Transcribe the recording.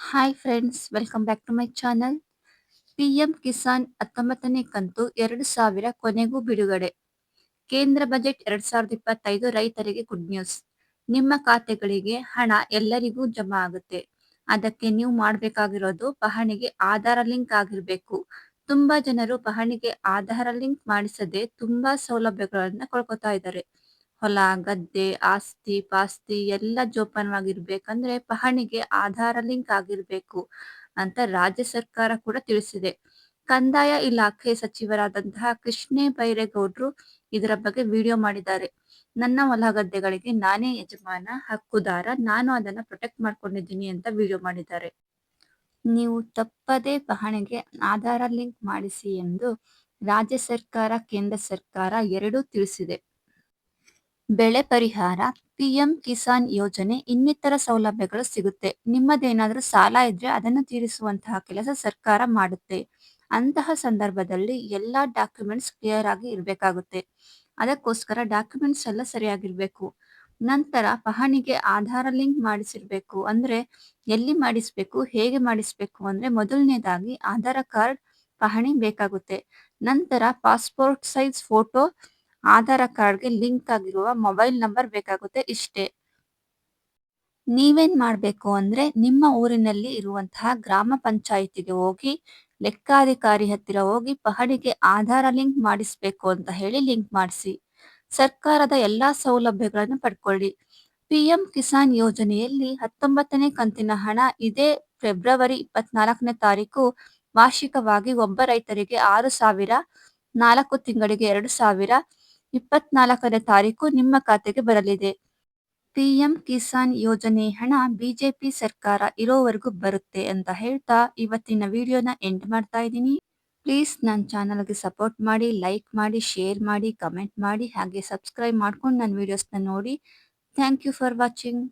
Hi friends welcome back to my channel PM Kisan ಹತ್ತೊಂಬತ್ತನೇ ಕಂತು ಎರಡು ಸಾವಿರ ಕೊನೆಗೂ ಬಿಡುಗಡೆ ಕೇಂದ್ರ ಬಜೆಟ್ ಎರಡ್ ಸಾವಿರದ ಇಪ್ಪತ್ತೈದು ರೈತರಿಗೆ ಗುಡ್ ನ್ಯೂಸ್ ನಿಮ್ಮ ಖಾತೆಗಳಿಗೆ ಹಣ ಎಲ್ಲರಿಗೂ ಜಮಾ ಆಗುತ್ತೆ ಅದಕ್ಕೆ ನೀವು ಮಾಡಬೇಕಾಗಿರೋದು ಪಹಣಿಗೆ ಆಧಾರ ಲಿಂಕ್ ಆಗಿರಬೇಕು ತುಂಬಾ ಜನರು ಪಹಣಿಗೆ ಆಧಾರ ಲಿಂಕ್ ಮಾಡಿಸದೆ ತುಂಬಾ ಸೌಲಭ್ಯಗಳನ್ನ ಕಳ್ಕೊತಾ ಇದ್ದಾರೆ ಹೊಲ, ಗದ್ದೆ, ಆಸ್ತಿ, ಪಾಸ್ತಿ ಎಲ್ಲ ಜೋಪಾನವಾಗಿರ್ಬೇಕಂದ್ರೆ ಪಹಣಿಗೆ ಆಧಾರ ಲಿಂಕ್ ಆಗಿರ್ಬೇಕು ಅಂತ ರಾಜ್ಯ ಸರ್ಕಾರ ಕೂಡ ತಿಳಿಸಿದೆ. ಕಂದಾಯ ಇಲಾಖೆ ಸಚಿವರಾದಂತಹ ಕೃಷ್ಣೇ ಬೈರೇಗೌಡ್ರು ಇದರ ಬಗ್ಗೆ ವಿಡಿಯೋ ಮಾಡಿದ್ದಾರೆ. ನನ್ನ ಹೊಲ ಗದ್ದೆಗಳಿಗೆ ನಾನೇ ಯಜಮಾನ, ಹಕ್ಕುದಾರ, ನಾನು ಅದನ್ನ ಪ್ರೊಟೆಕ್ಟ್ ಮಾಡ್ಕೊಂಡಿದ್ದೀನಿ ಅಂತ ವಿಡಿಯೋ ಮಾಡಿದ್ದಾರೆ. ನೀವು ತಪ್ಪದೇ ಪಹಣಿಗೆ ಆಧಾರ ಲಿಂಕ್ ಮಾಡಿಸಿ ಎಂದು ರಾಜ್ಯ ಸರ್ಕಾರ, ಕೇಂದ್ರ ಸರ್ಕಾರ ಎರಡೂ ತಿಳಿಸಿದೆ. ಬೆಳೆ ಪರಿಹಾರ, ಪಿಎಂ ಕಿಸಾನ್ ಯೋಜನೆ ಇನ್ನಿತರ ಸೌಲಭ್ಯಗಳು ಸಿಗುತ್ತೆ. ನಿಮ್ಮದೇನಾದ್ರೂ ಸಾಲ ಇದ್ರೆ ಅದನ್ನು ತೀರಿಸುವಂತಹ ಕೆಲಸ ಸರ್ಕಾರ ಮಾಡುತ್ತೆ. ಅಂತಹ ಸಂದರ್ಭದಲ್ಲಿ ಎಲ್ಲಾ ಡಾಕ್ಯುಮೆಂಟ್ಸ್ ಕ್ಲಿಯರ್ ಆಗಿ ಇರಬೇಕಾಗುತ್ತೆ. ಅದಕ್ಕೋಸ್ಕರ ಡಾಕ್ಯುಮೆಂಟ್ಸ್ ಎಲ್ಲ ಸರಿಯಾಗಿರ್ಬೇಕು. ನಂತರ ಪಹಣಿಗೆ ಆಧಾರ ಲಿಂಕ್ ಮಾಡಿಸಿರ್ಬೇಕು. ಅಂದ್ರೆ ಎಲ್ಲಿ ಮಾಡಿಸ್ಬೇಕು, ಹೇಗೆ ಮಾಡಿಸ್ಬೇಕು ಅಂದ್ರೆ ಮೊದಲನೇದಾಗಿ ಆಧಾರ ಕಾರ್ಡ್ ಪಹಣಿ ಬೇಕಾಗುತ್ತೆ. ನಂತರ ಪಾಸ್ಪೋರ್ಟ್ ಸೈಜ್ ಫೋಟೋ ಆಧಾರ ಕಾರ್ಡ್ಗೆ ಲಿಂಕ್ ಆಗಿರುವ ಮೊಬೈಲ್ ನಂಬರ್ ಬೇಕಾಗುತ್ತೆ ಇಷ್ಟೇ. ನೀವೇನ್ ಮಾಡ್ಬೇಕು ಅಂದ್ರೆ ನಿಮ್ಮ ಊರಿನಲ್ಲಿ ಇರುವಂತಹ ಗ್ರಾಮ ಪಂಚಾಯಿತಿಗೆ ಹೋಗಿ, ಲೆಕ್ಕಾಧಿಕಾರಿ ಹತ್ತಿರ ಹೋಗಿ ಪಹಡಿಗೆ ಆಧಾರ ಲಿಂಕ್ ಮಾಡಿಸ್ಬೇಕು ಅಂತ ಹೇಳಿ ಲಿಂಕ್ ಮಾಡಿಸಿ. ಸರ್ಕಾರದ ಎಲ್ಲಾ ಸೌಲಭ್ಯಗಳನ್ನು ಪಡ್ಕೊಳ್ಳಿ. ಪಿಎಂ ಕಿಸಾನ್ ಯೋಜನೆಯಲ್ಲಿ ಹತ್ತೊಂಬತ್ತನೇ ಕಂತಿನ ಹಣ ಇದೇ ಫೆಬ್ರವರಿ ಇಪ್ಪತ್ನಾಲ್ಕನೇ ತಾರೀಕು ವಾರ್ಷಿಕವಾಗಿ ಒಬ್ಬ ರೈತರಿಗೆ ಆರು ಸಾವಿರ, ನಾಲ್ಕು ತಿಂಗಳಿಗೆ ಎರಡು ಸಾವಿರ ಇಪ್ಪತ್ನಾಲ್ಕನೇ ತಾರೀಕು ನಿಮ್ಮ ಖಾತೆಗೆ ಬರಲಿದೆ. ಪಿಎಂ ಕಿಸಾನ್ ಯೋಜನೆ ಹಣ ಬಿಜೆಪಿ ಸರ್ಕಾರ ಇರೋವರೆಗೂ ಬರುತ್ತೆ ಅಂತ ಹೇಳ್ತಾ ಇವತ್ತಿನ ವಿಡಿಯೋನ ಎಂಡ್ ಮಾಡ್ತಾ ಇದ್ದೀನಿ. ಪ್ಲೀಸ್ ನನ್ನ ಚಾನಲ್ಗೆ ಸಪೋರ್ಟ್ ಮಾಡಿ, ಲೈಕ್ ಮಾಡಿ, ಶೇರ್ ಮಾಡಿ, ಕಮೆಂಟ್ ಮಾಡಿ, ಹಾಗೆ ಸಬ್ಸ್ಕ್ರೈಬ್ ಮಾಡ್ಕೊಂಡು ನನ್ನ ವಿಡಿಯೋಸ್ನ ನೋಡಿ. Thank you for watching.